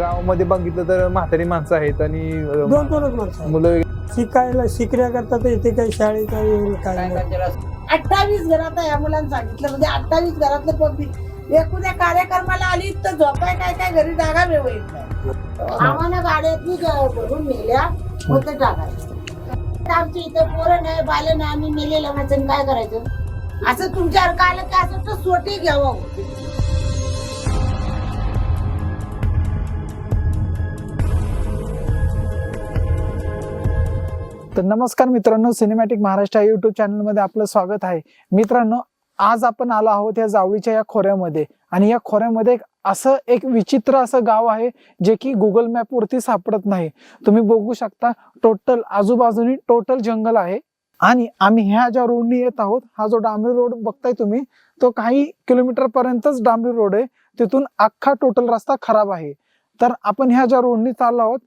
गावामध्ये बघितलं तर म्हातारी माणसं आहेत आणि दोन दोनच माणसं मुलं शिकायला शिकण्याकरता तर इथे काही शाळेत काही काय नाही. अठ्ठावीस घरात आहे या मुलांनी सांगितलं म्हणजे अठ्ठावीस घरातले पब्लिक एखाद्या कार्यक्रमाला आली तर झोपाय काय काय घरी जागा नाही. आम्हाला गाड्यातनी ग- भरून नेल्या होते टाकायचं. आमच्या इथे पोरं नाही बाले नाही आम्ही मेलेलं वाचन काय करायचं? असं तुमच्यावर आलं की असं तर सोटी घ्यावं. तर नमस्कार मित्रांनो सिनेमॅटिक महाराष्ट्र युट्यूब चॅनलमध्ये आपलं स्वागत आहे. मित्रांनो आज आपण आलो आहोत या जावळीच्या या खोऱ्यामध्ये. आणि या खोऱ्यामध्ये एक असं एक विचित्र असं गाव आहे जे की गुगल मॅप वरती सापडत नाही. तुम्ही बघू शकता टोटल आजूबाजूनी टोटल जंगल आहे. आणि आम्ही ह्या ज्या रोडनी येत आहोत हा जो डांबरी रोड बघताय तुम्ही तो काही किलोमीटर पर्यंतच डांबरी रोड आहे. तिथून अख्खा टोटल रस्ता खराब आहे. तर आपण ह्या ज्या रोडने चाललो आहोत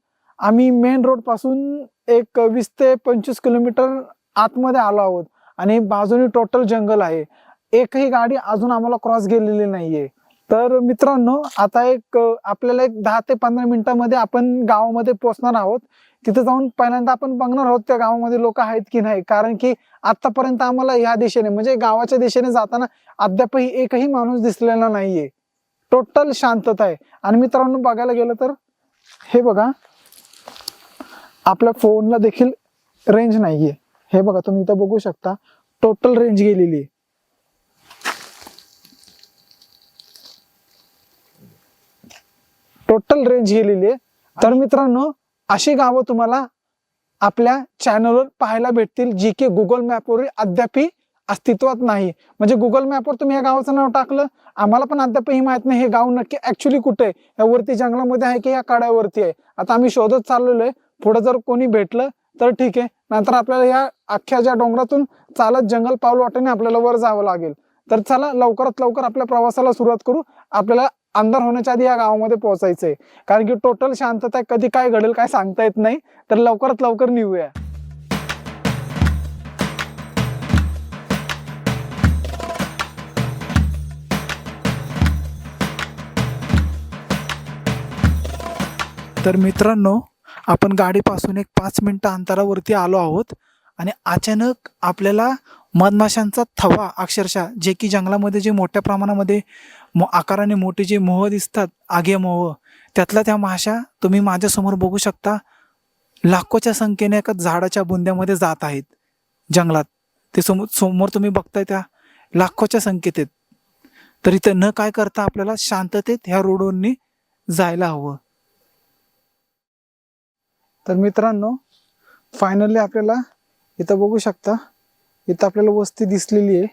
आम्ही मेन रोडपासून एक वीस ते पंचवीस किलोमीटर आतमध्ये आलो आहोत. आणि बाजूने टोटल जंगल आहे. एकही गाडी अजून आम्हाला क्रॉस गेलेली नाहीये. तर मित्रांनो आता एक आपल्याला एक दहा ते पंधरा मिनिटांमध्ये आपण गावामध्ये पोहोचणार आहोत. तिथे जाऊन पहिल्यांदा आपण बघणार आहोत त्या गावामध्ये लोक आहेत की नाही. कारण की आतापर्यंत आम्हाला ह्या दिशेने म्हणजे गावाच्या दिशेने जाताना अद्यापही एकही माणूस दिसलेला नाहीये. टोटल शांतता आहे. आणि मित्रांनो बघायला गेलं तर हे बघा. आपल्या फोनला देखील रेंज नाहीये. हे बघा तुम्ही इथं बघू शकता टोटल रेंज गेलेली आहे. टोटल रेंज गेलेली आहे. तर मित्रांनो अशी गावं तुम्हाला आपल्या चॅनलवर पाहायला भेटतील जी की गुगल मॅपवर अद्यापही अस्तित्वात नाही. म्हणजे गुगल मॅपवर तुम्ही या गावाचं नाव टाकलं आम्हाला पण अद्यापही माहीत नाही हे गाव नक्की ऍक्च्युली कुठे आहे. या वरती जंगलामध्ये आहे की या काड्यावरती आहे? आता आम्ही शोधत चाललेलो आहे. पुढे जर कोणी भेटलं तर ठीक आहे. नंतर आपल्याला या अख्ख्या ज्या डोंगरातून चालत जंगल पाऊल वाटेने आपल्याला वर जावं लागेल. तर चला लवकरात लवकर आपल्या प्रवासाला सुरुवात करू. आपल्याला अंधार होण्याच्या आधी या गावामध्ये पोहोचायचंय. कारण की टोटल शांतता आहे कधी काय घडेल काय सांगता येत नाही. तर लवकरात लवकर निघूया. तर मित्रांनो आपण गाडीपासून एक पाच मिनटं अंतरावरती आलो आहोत आणि अचानक आपल्याला मधमाशांचा थवा अक्षरशः जे की जंगलामध्ये जे मोठ्या प्रमाणामध्ये मो आकाराने मोठे जे मोह दिसतात आगे मोह त्यातल्या त्या माशा तुम्ही माझ्यासमोर बघू शकता लाखोच्या संख्येने एका झाडाच्या बुंद्यामध्ये जात आहेत जंगलात. ते समोर समोर तुम्ही बघताय त्या लाखोच्या संख्येत तर इथं न काय करता आपल्याला शांततेत ह्या रोडवरनी जायला हवं. तर मित्रांनो फायनली आपल्याला इथं बघू शकता इथं आपल्याला वस्ती दिसलेली आहे.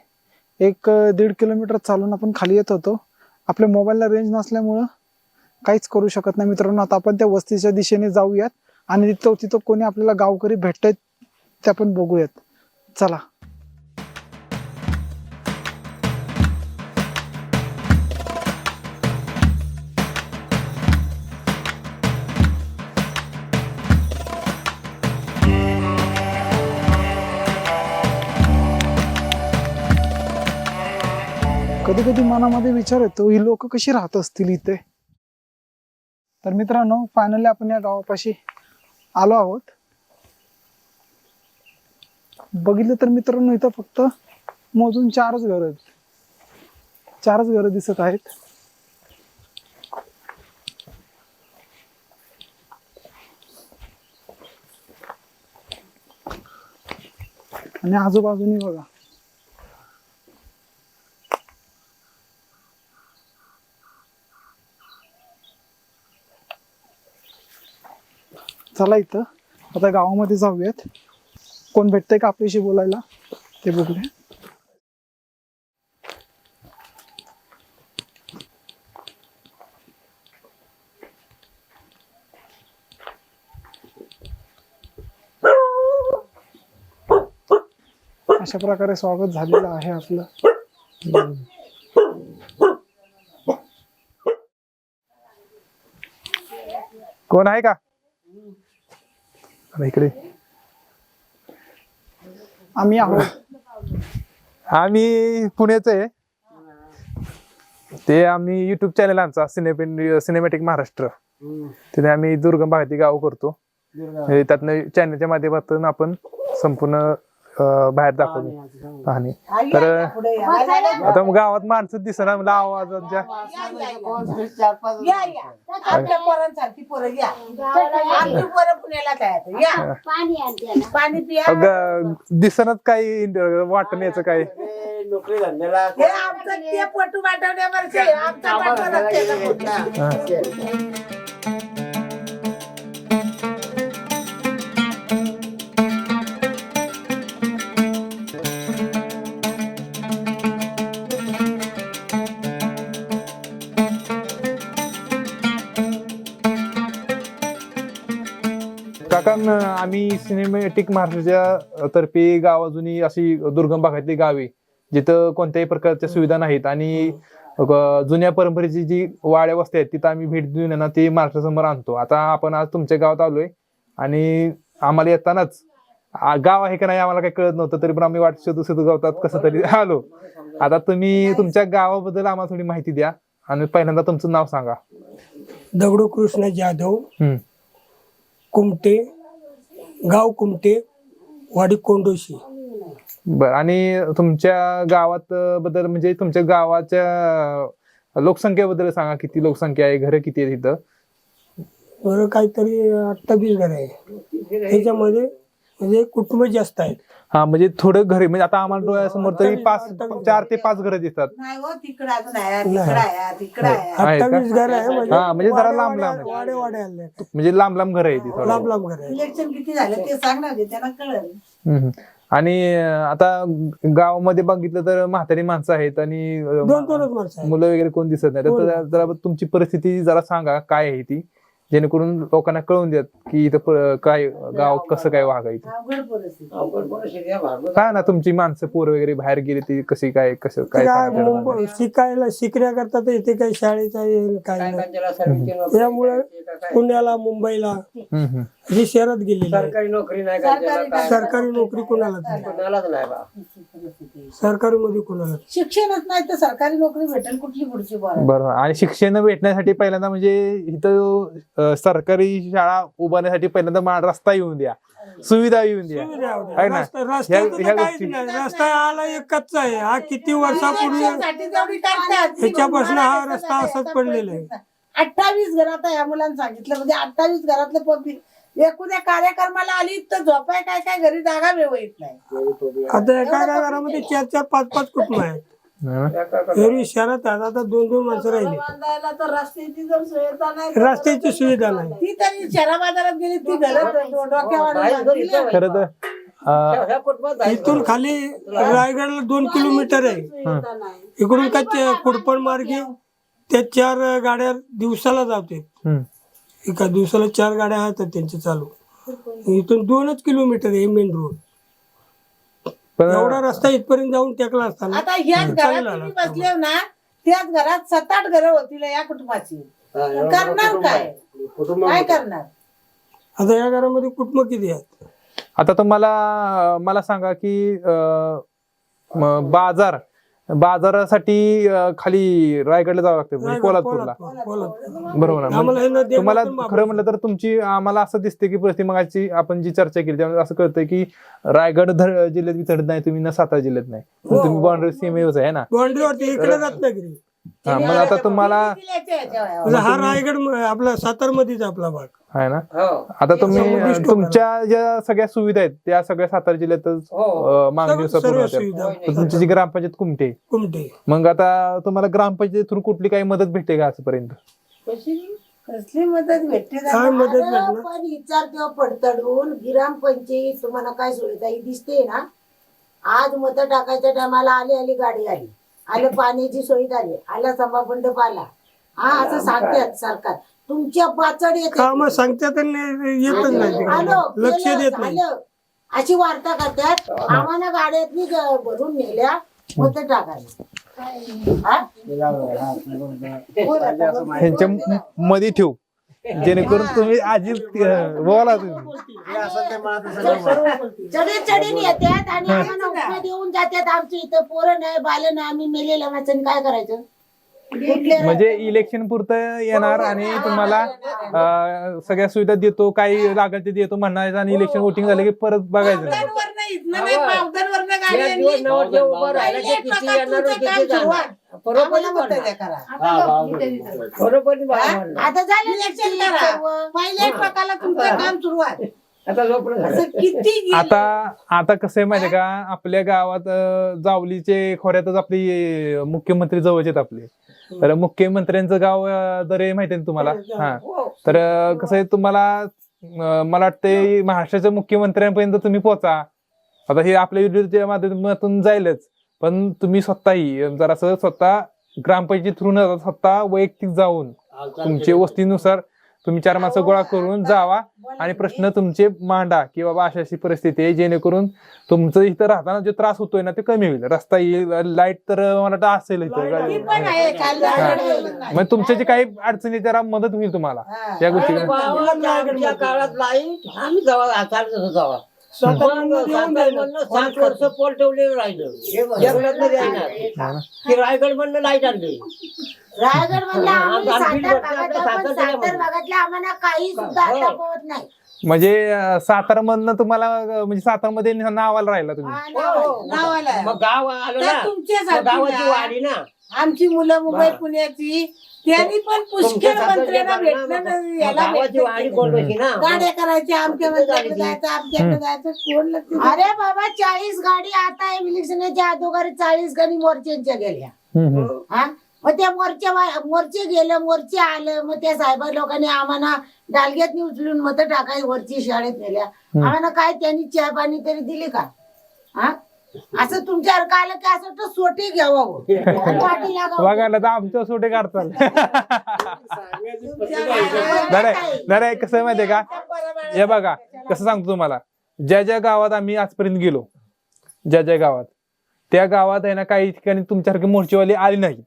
एक दीड किलोमीटर चालून आपण खाली येत होतो. आपल्या मोबाईलला रेंज नसल्यामुळं काहीच करू शकत नाही मित्रांनो. आता आपण त्या वस्तीच्या दिशेने जाऊयात आणि तिथं तिथं कोणी आपल्याला गावकरी भेटत ते आपण बघूयात. चला. कधी मनामध्ये विचार येतो ही लोक कशी राहत असतील इथे? तर मित्रांनो फायनली आपण या गावापाशी आलो आहोत. बघितलं तर मित्रांनो इथं फक्त मोजून चारच घर आहेत. चारच घरं दिसत आहेत. आणि आजूबाजूनी बघा. चला इथं. आता गावामध्ये जाऊयात. कोण भेटतंय का आपल्याशी बोलायला? ते बघूया. अशा प्रकारे स्वागत झालेलं आहे आपलं. कोण आहे का? इकडे. आम्ही आहोत. आम्ही पुण्याचं आहे ते आम्ही युट्यूब चॅनल आमचा सिनेमे सिनेमॅटिक महाराष्ट्र. तिथे आम्ही दुर्गम भागातील गाव करतो. हे त्यातनं चॅनलच्या माध्यमातून आपण संपूर्ण बाहेर दाखवतो पाहणी तर? आता मग गावात माणसं दिसणार मला आवाजाच्या दिसणच काही वाटण याचं काय नोकरी धंद्याला. हे आमचं ते पटू वाटवण्यावरचे आमचा सिनेमॅटिक महाराष्ट्राच्या तर्फे गाव अजूनही अशी दुर्गम भागातली गावे जिथं कोणत्याही प्रकारच्या सुविधा नाहीत आणि जुन्या परंपरेची जी वाड्या वस्ती आहेत तिथं आम्ही भेट देऊन ना ते महाराष्ट्रासमोर आणतो. आता आपण आज तुमच्या गावात आलोय आणि आम्हाला येतानाच गाव आहे का नाही आम्हाला काही कळत नव्हतं तरी पण आम्ही वाट शोधू शोधू गावतात कसं तरी. आलो आता तुम्ही तुमच्या गावाबद्दल आम्हाला थोडी माहिती द्या आणि पहिल्यांदा तुमचं नाव सांगा. दगडू कृष्ण जाधव कुमटे गाव कुमटे वाडी कोंडोशी. बर आणि तुमच्या गावात बद्दल म्हणजे तुमच्या गावाच्या लोकसंख्येबद्दल सांगा किती लोकसंख्या आहे घरं किती आहेत इथं? बरं काहीतरी अठ्ठावीस घर आहे. त्याच्यामध्ये म्हणजे कुटुंब जास्त आहेत. हा म्हणजे थोडं घरी म्हणजे आता आम्हाला डोळ्यासमोर तरी पाच चार ते पाच घरं दिसतात. नाही हो तिकडं अजून आहे तिकडं आहे तिकडं आहे आहे का? अठ्ठावीस घर आहे हा, म्हणजे जरा लांब लांब वाड्या वाड्या आले म्हणजे लांब लांब घरं आहे ती थोडं लांब लांब घर आहे इलेक्शन किती झालं ते सांगणार ते त्यांना कळलं. हम्म. आणि अं, आता गावामध्ये बघितलं तर म्हातारी माणसं आहेत आणि अं, दोन दोनच माणसं आहेत. मुलं वगैरे कोण दिसत नाही. तर कोण? जरा- जरा तुमची परिस्थिती जरा सांगा काय आहे ती? जेणेकरून लोकांना कळून देत की इथं प- काय गाव कसं काय वागायचं अवघड परिस्थिती अवघड परिस्थिती आहे भागवत. काय ना तुमची माणसं पोरं वगैरे बाहेर गेली ती कशी काय कसं काय शिकायला शिकण्याकरता तर इथे काही शाळेचा हे काय काय नाही काय त्याला सर्व्हिसची नोकरी त्यामुळे करायची का काय? पुण्याला मुंबईला हम्म, हम्म. हे शहरात गेलेले आहेत. सरकारी नोकरी नाही सरकारी काय? सरकारी नोकरी कोणालाच नाही कोणालाच नाही बा सरकारी मध्ये कोणाला? शिक्षणच नाही तर सरकारी नोकरी भेटेल कुठली पुढची बरं बरोबर. आणि शिक्षण भेटण्यासाठी पहिल्यांदा म्हणजे इथं अं, सरकारी शाळा उभारण्यासाठी पहिल्यांदा मा- रस्ता येऊन द्या. सुविधा येऊन द्या. आहे ना? रस्ता- रस्त्याचं ह्या- तर ह्या काहीच गोष्टी नाही. रस्ता आला एकच आहे. हा किती वर्षापूर्वी तेवढी करतात. ह्याच्यापासून हा रस्ता असाच पडलेला आहे. अठ्ठावीस घरात या मुलांना सांगितलं. म्हणजे अठ्ठावीस घरातले पब्लिक एकूण या कार्यक्रमाला आली तर झोपाय काय काय घरी जागा मिळवत नाही. आता एका एका घरामध्ये चार चार पाच पाच कुटुंब आहेत. है शहरात आहेत आता दोन दोन माणसं राहिली. बांधायला तर रस्त्याची जर सुविधा नाही रस्त्याची सुविधा नाही. ती तरी शहरा बाजारात गेली ती घरं डोक्यावर बांधली. खरं तर अं, ह्या- ह्या कुटुंबात आहे. इथून खाली रायगडला दोन किलोमीटर आहे. इकडून काय कुडपण मार्गे त्या चार गाड्या दिवसाला जाते हम्म. एका दिवसाला चार गाड्या आहेत त्यांच्या चालू. इथून दोनच किलोमीटर आहे मेन रोड एवढा रस्ता इथपर्यंत जाऊन टेकला असताना आता ह्याच घरात तुम्ही बसले ना त्याच घरात सात आठ घरं होतील या कुटुंबाची. करणार काय? काय करणार? आता या घरामध्ये कुटुंब किती आहेत? आता तुम्हाला मला सांगा की अं, म- बाजार बाजारासाठी अं, खाली रायगडला जावं लागतं म्हणजे कोल्हापूरला. कोल्हापूर कोल्हापूर. बरोबर? आम्हाला हे तुम्हाला खरं म्हणलं तर तुमची आम्हाला असं दिसते की प्रतिमाची आपण जी चर्चा केली त्यामुळे असं कळतंय की रायगड धर- जिल्ह्यात वितरत नाही तुम्ही ना सातारा जिल्ह्यात नाही. मग तुम्ही बाउंड्री सीमेवरच आहे ना? बाउंड्रीवरती इकडे रत्नागिरी हा, मग आता तुम्हाला हा रायगड म- आपला सातार मध्येच आपला भाग. आहे ना? हो. आता तुम्ही तुमच्या ज्या सगळ्या सुविधा आहेत त्या सगळ्या सातारा जिल्ह्यातच हो. होत्या. तर तुमची जी ग्रामपंचायत कुमटे कुमटे. मग आता तुम्हाला ग्रामपंचायत थ्रू कुठली काही मदत भेटते का आजपर्यंत? कशी? कसली मदत भेटते काय त्यांना? मदत अरे भेटणार? पण विचार तेव्हा पडतडून ग्रामपंचायत तुम्हाला काय सुविधा ही दिसते ना? आज मत टाकायच्या टायमाला आली आली गाडी आली. आलं पाण्याची सोय झाली. आला सभामंडप आला हा असं सांगतात सरकार. तुमच्या पाचड येते काम सांगतात आणि येतच नाही आलो तिकडे. लक्ष देत नाही. झालं. अशी वार्ता करतात. आम्हाला गाड्यातनी ग- भरून नेल्या मत टाकायला. हा? ह्यांच्या म- मध्ये ठेवू. जेणेकरून तुम्ही आजी बोला तुम्ही. चढे चढीन येतात आणि आम्हाला देऊन जातात आमच्या इथं पोरं नाही बाल नाही. आम्ही मेलेल्या माणसाने काय करायचं? म्हणजे इलेक्शन पुरतं येणार आणि तुम्हाला अं, सगळ्या सुविधा देतो काही लागेल ते देतो म्हणायचं आणि इलेक्शन वोटिंग झालं की परत बघायचं. नाही. नाही, दिवस उभं राहिलं किती येणार किती जाणार. बरोबर. बरोबर हा? आता झालं इलेक्शन करा. पहिले एक प्रकारला तुमचं काम सुरुवात आता जोपर्यंत असं किती गेलं. आता आता कसं आहे माहितीये का? आपल्या गावात अं, जावलीचे खोऱ्यातच आपली अं, मुख्यमंत्री जवळचे आहेत आपले. तर मुख्यमंत्र्यांचं गाव अं, दरे माहिती आहे ना तुम्हाला? हा हो. तर अं, कसं आहे तुम्हाला अं, मला वाटतंय महाराष्ट्राच्या मुख्यमंत्र्यांपर्यंत तुम्ही पोहोचा. आता हे आपल्या युट्यूबच्या माध्यमातून जाईलच पण तुम्ही स्वतःही जरासं स्वतः ग्रामपंचायत थ्रू न स्वतः वैयक्तिक जाऊन तुमच्या वस्तीनुसार तुम्ही चार माणसं गोळा करून जावा आणि प्रश्न तुमचे मांडा की बाबा अशी अशी परिस्थिती आहे जेणेकरून तुमचं इथं राहताना जो त्रास होतोय ना ते कमी होईल. रस्ता येईल लाइट तर मला वाटतं असेल इथं. हा. मग तुमच्या जे काही अडचणी जरा मदत होईल तुम्हाला. या गोष्टी काळात लाइट आम्ही जावा. येऊन राहिलं. सात वर्ष पोल ठेवलेलं राहिलं. जंगलात राहणार. रायगड मधनं लाइट आणली रायगड मधल्या हा, आम्ही आमची सातार लोकं भागात आपल्या आहोत, पण सातार सातार भागातल्या आम्हाला काही सुद्धा हो. आता पोहोच नाही. म्हणजे सातारा मधनं तुम्हाला अं, म्हणजे सातारामध्ये नावाला राहिला तुम्ही? हा, नाव-. मग गाव आलं तर ना. तुमच्या मग गावाची वाढी ना. आमची मुलं मुंबई हा. पुण्याची त्यांनी पण पुष्कळ मंत्र्यांना भेटलं याला गावाची भेटलं ना? गाड्या करायच्या आमच्या मंत्र्याकडे? जायचं आमच्याकडे जायचं कोण लक्ष अरे बाबा चाळीस गाडी आता इलेक्शनच्या अगोदर चाळीस गाडी मोर्चांच्या गेल्या. हम्म, हम्म. हा? मग त्या मोर्चा मोर्चे गेलं मोर्चे आलं मग त्या साहेब लोकांनी आम्हाला डालग्यात उचलून मत टाकाय वरची शाळेत नेल्या. आम्हाला काय त्यांनी चहा पाणी तरी दिली का? हा? असं तुमच्यासारखं आलं की असं तर सोटे घ्यावं. लागावं. बघायला तर आमच्या सोटे काढताल. तुमच्या नाही नाही कसं आहे माहितीये का? हे बघा कसं सांगतो तुम्हाला? ज्या ज्या गावात आम्ही आजपर्यंत गेलो ज्या ज्या गावात त्या गावात आहे ना काही ठिकाणी तुमच्यासारखे मोर्चेवाले आले नाही.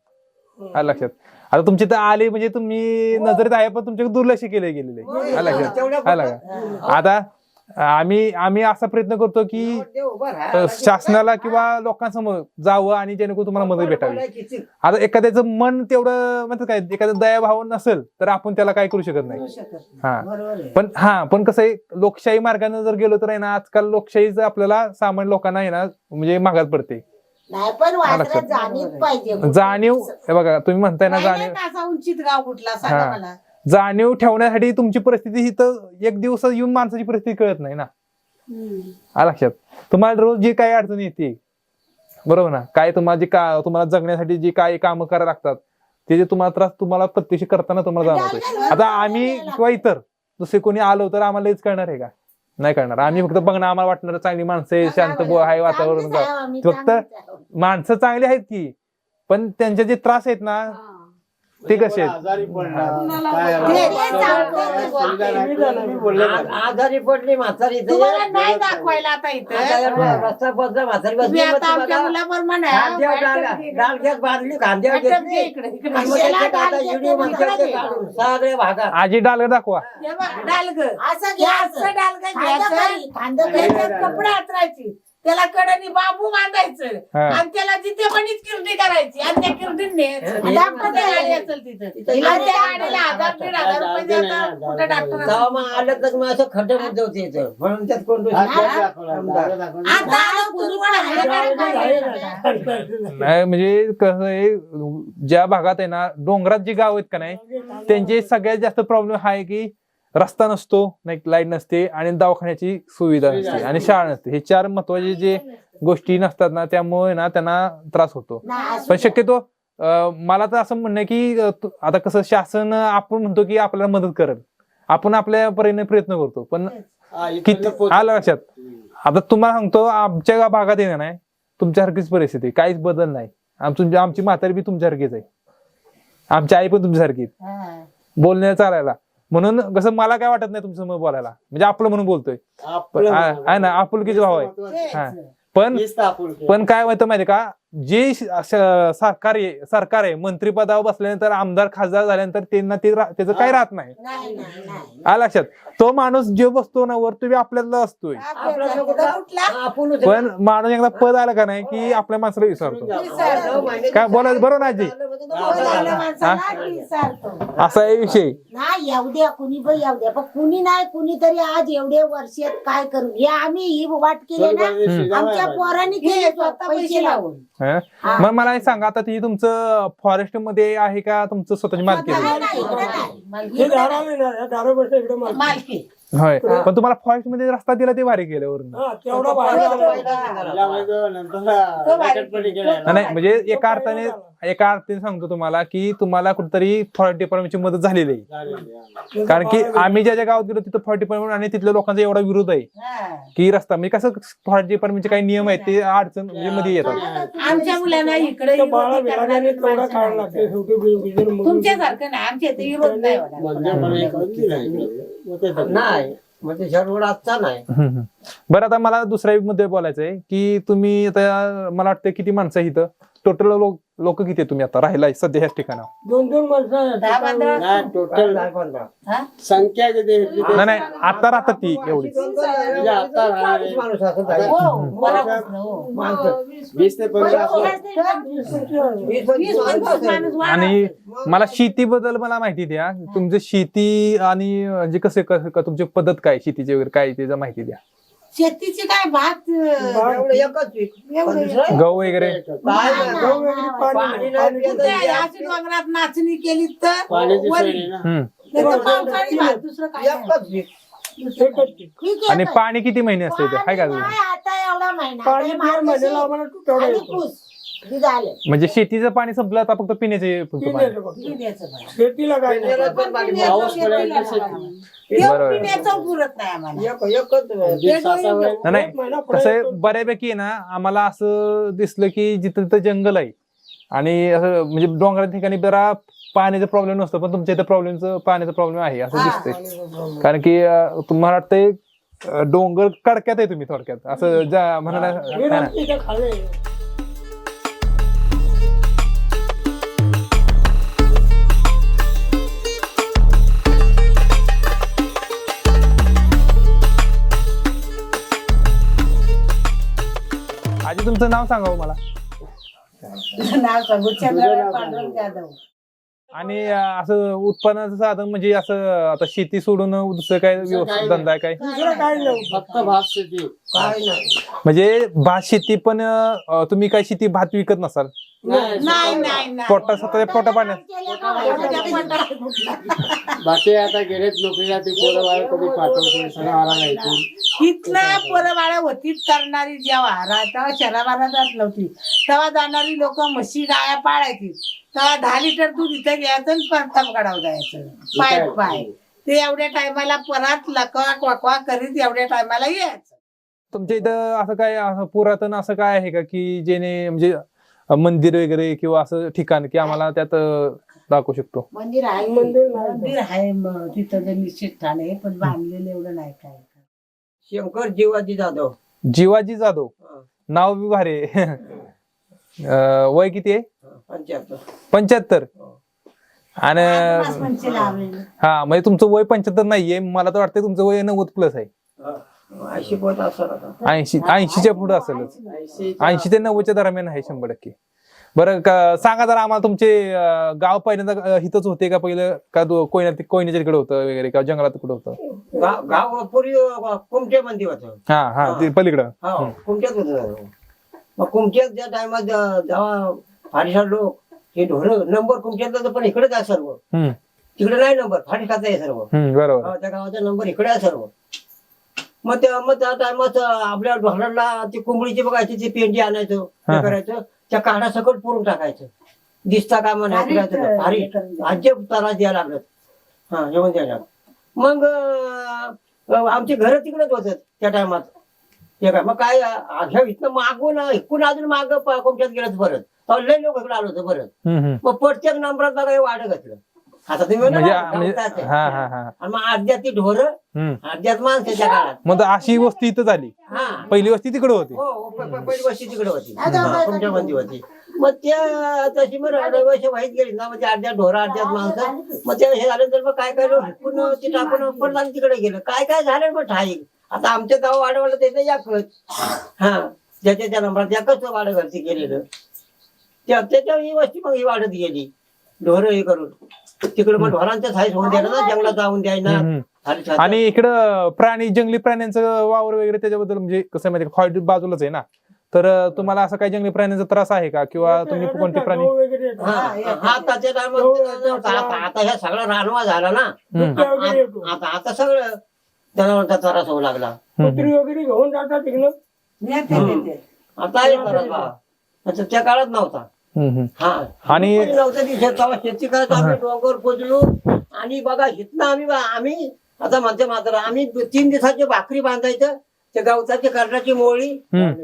आलं लक्षात. आता तुमचे तर आले म्हणजे तुम्ही नजरेत आहे पण तुमच्याकडे दुर्लक्ष केले गेलेले आलं लक्षात. आलं का आता आम्ही आम्ही असा प्रयत्न करतो की शासनाला किंवा लोकांसमोर जावं आणि जेणेकरून तुम्हाला मदत भेटावी. आता एखाद्याचं मन तेवढं म्हणतात काय एखादं दयाभाव नसेल तर आपण त्याला काय करू शकत नाही. हा. पण हा पण कसं आहे लोकशाही मार्गाने जर गेलो तर आहे ना आजकाल लोकशाहीच आपल्याला सामान्य लोकांना आहे ना म्हणजे मागात पडते. जाणीव पाहिजे. जाणीव हे बघा तुम्ही म्हणताय ना जाणीव. उंचीत गाव कुठला हा. जाणीव ठेवण्यासाठी तुमची परिस्थिती ही तर एक दिवस येऊन माणसाची परिस्थिती कळत नाही ना. आ लक्षात? तुम्हाला रोज जी काही अडचणी येते बरोबर ना? काय तुम्हाला जी का तुम्हाला जगण्यासाठी जी काही कामं करायला लागतात ते जे तुम्हाला त्रास तुम्हाला प्रत्यक्ष करताना तुम्हाला जाणवतोय. आता आम्ही किंवा इतर दुसरे कोणी आलो तर आम्हाला हेच कळणार आहे का? नाही करणार आम्ही फक्त बघणं आम्हाला वाटणार चांगली माणसं आहे शांत आहे वातावरण फक्त. माणसं चांगली आहेत की पण त्यांचे जे त्रास आहेत ना ते कसे आहेत? आजारी बोलले आजारी पडली म्हातारी तुम्हाला नाही दाखवायला आता इथं. आता रस्ता बदला म्हातारी तुम्ही आता ती आमच्या मुलावर खांद्यावर डाल-. डाल बांधली खांद्यावर घेतली. इकडे, इकडे. आणि मग कशाला त्याच्यात आता डाल घेतलं व्हिडिओ म्हणतात ते ते काढून सगळ्या भागात आजी डालर दाखवा. हे डालग असं घ्यायचं डालग घ्यायचं खांदं घ्यायचं कपडे हातरायची. त्याला कडनी बाबू बांधायचं. हा. आणि त्याला जिथे पण किरडी करायची आणि त्या किरडीत न्यायचं डॉक्टर गाडी असेल तिथं. तिथं आणि त्या गाडीला हजार दीड हजार रुपये देतात कुठे डॉक्टर तेव्हा मग आलं तर मग असं खड्डे मुद्दे होते इथं. म्हणून त्यात कोण दोषी. आता आलं आहे. नाही म्हणजे कसं आहे ज्या भागात आहे ना डोंगरात जी गाव आहेत का नाही त्यांचे सगळ्यात जास्त प्रॉब्लेम हा आहे की रस्ता नसतो नाही लाइट नसते आणि दवाखान्याची सुविधा नसते आणि शाळा नसते. हे चार महत्त्वाचे जे गोष्टी नसतात ना त्यामुळे ना त्यांना त्रास होतो. पण. शक्यतो मला तर असं म्हणणं आहे की आता कसं शासन आपण म्हणतो की आपल्याला मदत करेल. आपण आपल्या परीने प्रयत्न करतो. पण किती आलं लक्षात? आता तुम्हाला सांगतो आमच्या भागात येणार नाही. तुमच्यासारखीच परिस्थिती. काहीच बदल नाही. आमची आमची म्हातारी बी तुमच्यासारखीच आहे. आमची आई पण तुमच्यासारखीच हा. बोलण्या चालायला. म्हणून कसं मला काय वाटत नाही तुमचं बोलायला. म्हणजे आपलं म्हणून बोलतोय. पण आहे ना आपुलकीचे भाव आहे. हा. पण पण काय माहिती माहिती का? जे सरकार आहे सरकार आहे मंत्रिपदावर बसल्यानंतर आमदार खासदार झाल्यानंतर त्यांना ते त्याचं काही राहत नाही. नाही नाही नाही. आ लक्षात. तो माणूस जो बसतो ना वर तो बी आपल्याला असतोय पण माणूस एकदा पद आलं का नाही की आपल्या माणसाला विसरतो. काय बोलायचं बरोबर ना आजी? विचारतो असा आहे विषय. नाही येऊ द्या कुणी पण येऊ द्या पण कुणी नाही कुणीतरी आज एवढे वर्षात काय करू? हे आम्ही ही वाट केली ना आमच्या पोरांनी केले स्वतः पैसे लावून. हं? मग मला एक सांगा आता ती तुमचं फॉरेस्टमध्ये आहे का तुमचं स्वतःची मालकी नाही, आहे? नाही, इकडे नाही. हे दारा या दारापेक्षा इकडे माल मालकी होय. पण तुम्हाला फॉरेस्टमध्ये रस्ता दिला ते भारी केलं वरून. तेवढा. नाही म्हणजे एका अर्थाने एका अर्थाने सांगतो तुम्हाला की तुम्हाला कुठेतरी फॉरेस्ट डिपार्टमेंटची मदत झालेली आहे. कारण की आम्ही ज्या ज्या गावात गेलो तिथं फॉरेस्ट डिपार्टमेंट आणि तिथल्या लोकांचा एवढा विरोध आहे. की रस्ता म्हणजे कसं फॉरेस्ट डिपार्टमेंटचे काही नियम आहेत ते अडचण म्हणजे मध्ये येतात. आमच्या मुलांना इकडे तुमच्यासारखं नाही आमच्या नाही म्हणजे नाही रोड आजचा नाही हम्म, हम्म. बरं आता मला दुसऱ्या मध्ये बोलायचं आहे की तुम्ही आता मला वाटतं किती माणसं आहे इथं टोटल लोक लोक किती आहे तुम्ही आता राहिला सध्या ह्याच ठिकाणावर दोन दोन माणसं. दहा पंधरा टोटल हा? संख्या किती आहे? नाही नाही आता राहतात ती एवढी म्हणजे माणूस आहे. हो बरोबर हो. माणसं. वीस ते पंधरा असं. वीस वीस पंचवीस पंचवीस माणसं माणूस वाढा. आणि मला शेतीबद्दल मला माहिती द्या तुमचं शेती आणि म्हणजे कसे कसं तुमची पद्धत काय शेतीची वगैरे काय त्याचं माहिती द्या शेतीची काय भात अं, एवढं एकच पीक. एवढं- पण दुसरं गहू वगैरे काय नाही, नाही. नाही, गहू वगैरे नाही, पाणी पाणी नाही. नाही पाणी पित नाही. आहे. याची डोंगरात नाचणी केली तर पाण्याची सोय वरी. नाही ना हम्म. नाही तर पावसाळी भात, दुसरं काय नाही. एकच पीक. एकच पीक. ठीक आहे आणि. पाणी किती महिने असते इथं हाय का पाणी अजून? नाही, आता एवढा महिना पाणी दर महिन्याला आम्हाला आणि येतो. पूस. हे झालं. म्हणजे शेतीचं पाणी संपलं आता फक्त पिण्याचे फक्त पाणी पिण्याचं पाणी. शेतीला काय नाही. पिण्याला पण पाणी पिण्याचं पाऊस शेतीला पडेल तर लागावं. ते बरोबर. पिण्याचं पुरत नाही आम्हाला एक- एकच दीड तासावर नाही, नाही एक महिना पुढे कसं आहे येतो. बऱ्यापैकी आहे ना आम्हाला असं दिसलं की जिथं तिथं जंगल आहे आणि असं म्हणजे डोंगराच्या ठिकाणी जरा पाण्याचा प्रॉब्लेम नसतो पण तुमच्या इथं प्रॉब्लेमचं पाण्याचा प्रॉब्लेम आहे असं हा. दिसतंय कारण की अं, तुम्हाला वाटतंय अं, डोंगर कडक्यात आहे तुम्ही थोडक्यात असं जा म्हणाला आजी तुमचं नाव सांगा हो मला. नाव सांगू. चंद्रबाई पांडुरंग जाधव. आणि अं, असं उत्पन्नाचं साधन म्हणजे असं आता शेती सोडून दुसरं काय व्यवस्थित धंदा आहे काय? दुसरं काय नाही. फक्त भात शेती काय नाही. म्हणजे भात शेती पण अं, तुम्ही काय शेती भात विकत नसाल? नाही नाही नाही पोटा स्वतःच्या पोटा पाण्यात. बाकी आता गेलेत नोकरीला ते पोरं बाळ कधी पाठवते सणावारा माहिती तिथलं पोरं बाळा होतीच करणारी जेव्हा रा- तेव्हा शराबाला जात नव्हती. तेव्हा जाणारी लोक म्हशी गाया पाळायची. तेव्हा दहा लिटर दूध इथं घ्यायचं आणि परताप काढावं जायचं. पाय पाय. ते एवढ्या टायमाला परत लकवा क्वाकवा करीत एवढ्या टायमाला यायचं. तुमच्या इथं असं काय असं पुरातन असं काय आहे का की जेणे म्हणजे मंदिर वगैरे किंवा असं ठिकाण की आम्हाला त्यात दाखवू शकतो? मंदिर आहे. मंदिर आहे म- तिथं जे निश्चित ठाण आहे पण बांधलेलं एवढं नाही काय. शंकर जीवाजी जाधव. जीवाजी जाधव? हा. नाव बी भारी आहे. अं, वय किती आहे? पंच्याहत्तर. पंच्याहत्तर. आणि आसपास म्हणजे लावलेलं. हा म्हणजे तुमचं वय पंच्याहत्तर नाहीये. मला तर वाटतं तुमचं वय नव्वद प्लस आहे. ऐंशी पोत असं आता. ऐंशी ऐंशीच्या पुढे असेलच. ऐंशी ते नव्वदच्या दरम्यान आहे शंभर टक्के. बरं का सांगा जरा आम्हाला तुमचे अं, गाव पहिल्यांदा अं, हिथंच होते का पहिलं? का दो- कोयना कोयनाच्या तिकडे होतं वगैरे का जंगलात कुठं होतं? गाव गाव पूर्वी कुमटे मंदिर होतं. हा हा ते पलीकडं. हो कुमट्यात होतं. मग कुमट्यात ज्या टायमात जेव्हा फारीसार लोक हे ढोरं नंबर कुमट्यातला पण इकडेच आहे सर्व. हम्म. तिकडे नाही नंबर फारीसाचा आहे सर्व. हम्म बरोबर. हो, त्या गावाचा नंबर इकडे आहे सर्व. मग त्या मग त्या टायमात आपल्या ढोराला ती कोंबडीची बघायची ती पेंडी आणायचं हा. हे. करायचं त्या काढा सकट पुरून टाकायचं. दिसता का म्हणा भारी फिरायचं भारी. हे करून द्या. अजब तारा द्यायला लागलं हा जेवण द्यायला मग अं, आमची घरं तिकडेच होत त्या टायमात. ते काय मग काय अं, ह्या इथनं मागून इकडून अजून माग कोमच्यात गेलं परत. लय लोक इकडे आलो होतं परत. हम्म हम्म. मग प्रत्येक नंबरात बघा हे वाढ घातलं. आता तुम्ही म्हणा म्हणजे ना, म्हणजे. हा हा हा. आणि मग अर्ध्यात ती ढोर हम्म. अर्ध्यात माणसाच्या काळात. मग तर अशी वस्ती इथं झाली. हा. पहिली वस्ती तिकडे होती. हो हो, प- प- पहिली वर्षी तिकडे होती. हा, तुमच्या मध्ये होती. मग त्या तशी मग रहिवाशी वाईट गेली ना म्हणजे अर्ध्या ढोरा अर्ध्यात माणसं. मग ते हे झालं तर मग काय काय हिकून ते टाकून पडलं आणि तिकडे गेलं. काय काय झालं मग ठाईक आता आमच्या गाव वाढवलं त्याचं याकच हा. ज्याच्या त्या नंबरात याकच वाढवरती गेलेलं त्या त्याच्या ही वस्ती मग ही वाढत गेली. ढोरं हे करून. तिकडे मग ढोरांचं साईज होऊन द्यायला ना जंगलात जाऊन छाती- आणि इकडं प्राणी जंगली प्राण्यांचं वावर वगैरे त्याच्याबद्दल म्हणजे कसं माहिती फॉल्ट बाजूलाच आहे ना. तर तुम्हाला असं काही जंगली प्राण्यांचा त्रास आहे का? किंवा तुम्ही कोणते प्राणी. हा हा. आता ह्या सगळा रानवा झाला ना. आता आता सगळं जनावरांचा त्रास होऊ लागला. कुत्री वगैरे घेऊन जातात तिकडं आता आहे त्रास बा. आता त्या काळात नव्हता. हा. आणि- नव्हतं शेती करत आम्ही डोंगर पोचलो आणि बघा हिथनं आम्ही आम्ही आता म्हणते मात्र आम्ही तीन दिवसाची भाकरी बांधायचं त्या गवताची कर्णाची मोळी.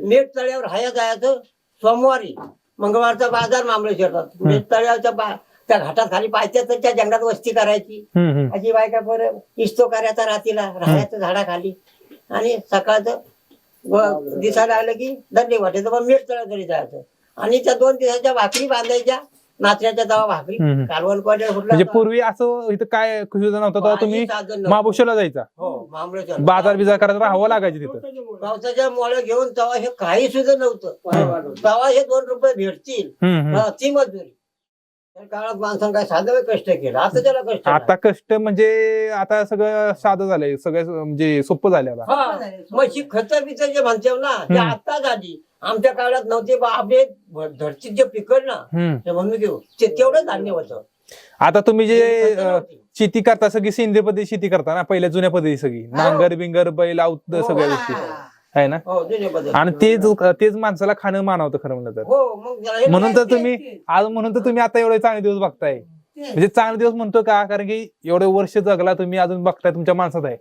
मेट तळ्यावर हाया जायचं सोमवारी मंगळवारचा बाजार मामले येतात मेट तळ्यावरच्या बा- त्या घाटात खाली पायथ्यात त्या जंगलात वस्ती करायची. अशी बायका बरं इस्तो करायचा रात्रीला राहायचं झाडाखाली. आणि सकाळचं दिसायला आलं की दंडे वाटायचं मग मीठ तळ्या तरी जायचं. आणि त्या दोन दिवसाच्या भाकरी बांधायच्या. नाचण्याच्या तवा भाकरी. हम्म. म्हणजे पूर्वी असं इथं काय सुविधा नव्हतं तेव्हा तुम्ही महाबुशेला जायचा. हो बाजार बिजार करायला राहावं लागायचं तिथं. पावसाच्या मोळ्या घेऊन तेव्हा हे काही सुद्धा नव्हतं. तेव्हा हे दोन रुपये भेटतील. हम्म, हम्म. हा, ती मजुरी. त्या काळात माणसानं काय साधं कष्ट केलं. आता त्याला कष्ट. आता कष्ट म्हणजे आता सगळं साधं झालंय. सगळं म्हणजे सोपं झालंय आता. हा. खत बित जे म्हणते ना ते हम्म. आता झाली आमच्या काळात नव्हते बा आपले धरतीत जे पिकल ना. ते म्हणून घेऊ. ते तेवढं धान्य होतं. आता तुम्ही जे. शेती करता सगळी सेंद्रिय पद्धती शेती करता ना पहिल्या जुन्या पद्धती सगळी. नांगर बिंगर बैल आऊत सगळ्या गोष्टी. आहे ना? हो. आणि तेच तेच माणसाला खाणं मानवतं खरं म्हणलं तर. हो हे- म्हणून तर तुम्ही आज म्हणून तर तुम्ही आता एवढे चांगले दिवस बघताय. म्हणजे चांगले दिवस म्हणतो का? कारण की एवढे वर्ष जगला तुम्ही अजून बघताय तुमच्या माणसात आहे.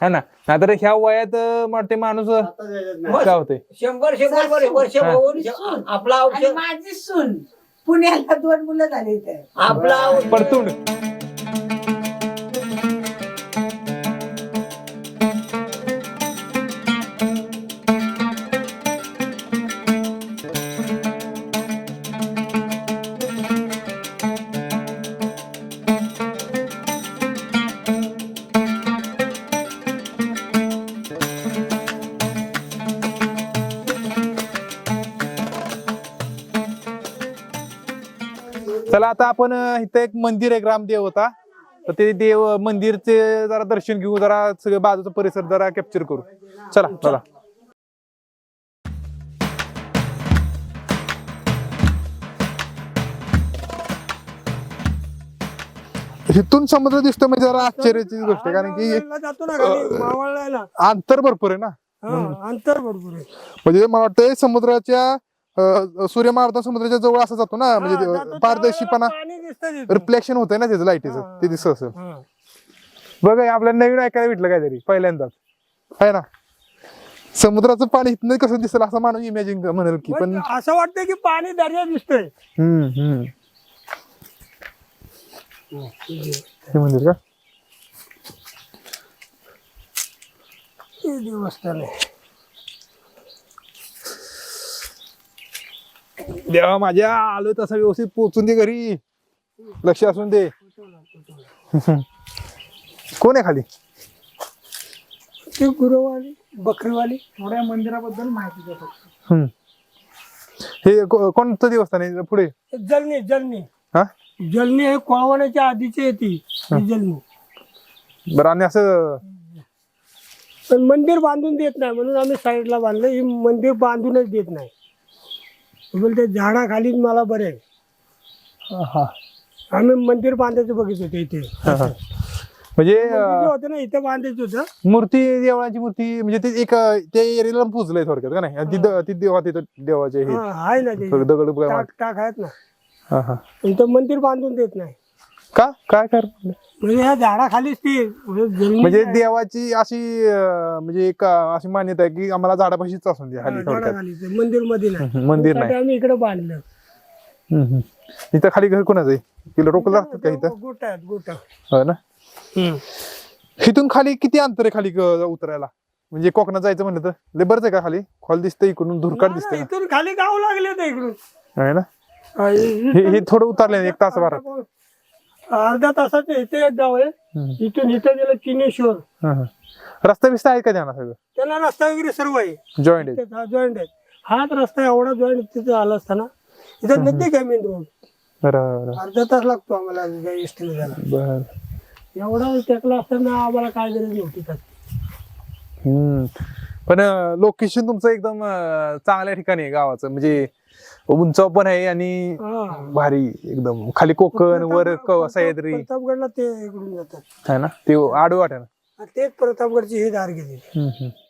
है ना. नाहीतर ह्या वयात अं, वाटते माणूस. काय होते शंभर शंभर वर- वर्ष हा. होऊन आपला आणि औषध माझी सून. पुण्याला दोन मुलं झाली आपला औषध- परतूड चला आता आपण इथं एक मंदिर आहे ग्रामदेव होता. तर ते देव मंदिरचे जरा दर्शन घेऊ जरा सगळं बाजूचा परिसर जरा कॅप्चर करू. चला चला. इथून समुद्र दिसतो म्हणजे जरा आश्चर्याची गोष्ट आहे कारण की मावळला जातो ना खाली, मावळला अंतर भरपूर आहे ना. हा अंतर भरपूर आहे. म्हणजे मला वाटतं समुद्राच्या सूर्यमार्दा समुद्राच्या जवळ असं जातो ना हा, म्हणजे पारदर्शीपणा. रिफ्लेक्शन होतंय ना त्याचं लाईटीचं. ते दिसत असेल हा. बघा आपल्याला नवीन ऐकायला भेटलं काहीतरी पहिल्यांदाच. आहे ना. समुद्राचं पाणी इथनं कसं दिसेल असं माणूस इमॅजिन म्हणेल की पण पण असं वाटतं की पाणी दर्या दिसतंय. हम्म हम्म. हे मंदिर का? देवस्थान आहे देवा माझ्या आलो तसं व्यवस्थित पोचून दे घरी. लक्ष असून दे. कोण आहे खाली? ती गुरुवाली बकरीवाली थोड्या मंदिराबद्दल माहिती देतो हम्म. हे को- कोणतं देवस्थान आहे? पुढे. जलनी जलनी. हा? जलनी हे कोळवण्याच्या आधीची येते ही. जलनी. बरं आणि असं पण मंदिर बांधून देत नाही म्हणून आम्ही साईडला बांधलं. ही मंदिर बांधूनच देत नाही. बोलते झाडाखाली मला बरे आहे. हा आम्ही मंदिर बांधायचं बघित होते इथे. हा. म्हणजे अं, होतं ना इथं बांधायचं होतं. मूर्ती देवळाची मूर्ती म्हणजे ते एक अं, त्या एरियाला पुजलंय थोडक्यात का नाही? आणि ती देवा तिथं देवाचे हे. हा, आहे ना ते. थोडं दगड बघा टाक टाक आहेत ना. हा हा. ते मंदिर बांधून देत नाही. का? काय कर? म्हणजे ह्या झाडाखालीच ती म्हणजे. देवाची अशी अं, म्हणजे एक अं, अशी मान्यता आहे की आम्हाला झाडापाशीच असून द्या खाली थोडक्यात. झाडाखालीच आहे, मंदिरमध्ये नाही हम्म, मंदिर त्यासाठी नाही. आम्ही इकडे बांधलं. हम्म, हम्म. इथं खाली घर कोणाचं आहे? तिला रोकलं लागतात का इथं? गोट गोट हो ना? इथून खाली किती अंतर आहे खाली ग- उतरायला? म्हणजे कोकणात जायचं म्हणलं तर? लय बरंच आहे का खाली? खोल दिसतंय इकडून धुरकाट दिसतंय इथून खाली गाव लागले होते इकडून. आहे ना? हा, हे हे थोडं उतरले एक तास भरात अर्ध्या तासाचं इथे एक गाव आहे. इथून इथं गेलं किनेश्वर. रस्ता बिस्ता आहे का जाणार सगळं? त्याला रस्ता वगैरे सर्व आहे. जॉईंट आहे. जॉईंट आहे. हाच रस्ता एवढा जॉईंट तिथे आला असताना. इथं नदी काय मेन रोड बरं बरं अर्धा तास लागतो आम्हाला जायला बरं. एवढा टेकला असताना आम्हाला काय गरज नव्हती त्याची. हम्म. पण लोकेशन तुमचं एकदम चांगल्या ठिकाणी आहे गावाचं. म्हणजे उंचाव पण आहे आणि हा. भारी एकदम. खाली कोकण वर क- सह्याद्री. प्रतापगडला ते इकडून जातात आहे ना? ते आडू वाट आहे ना तेच प्रतापगडची हे दार गेली.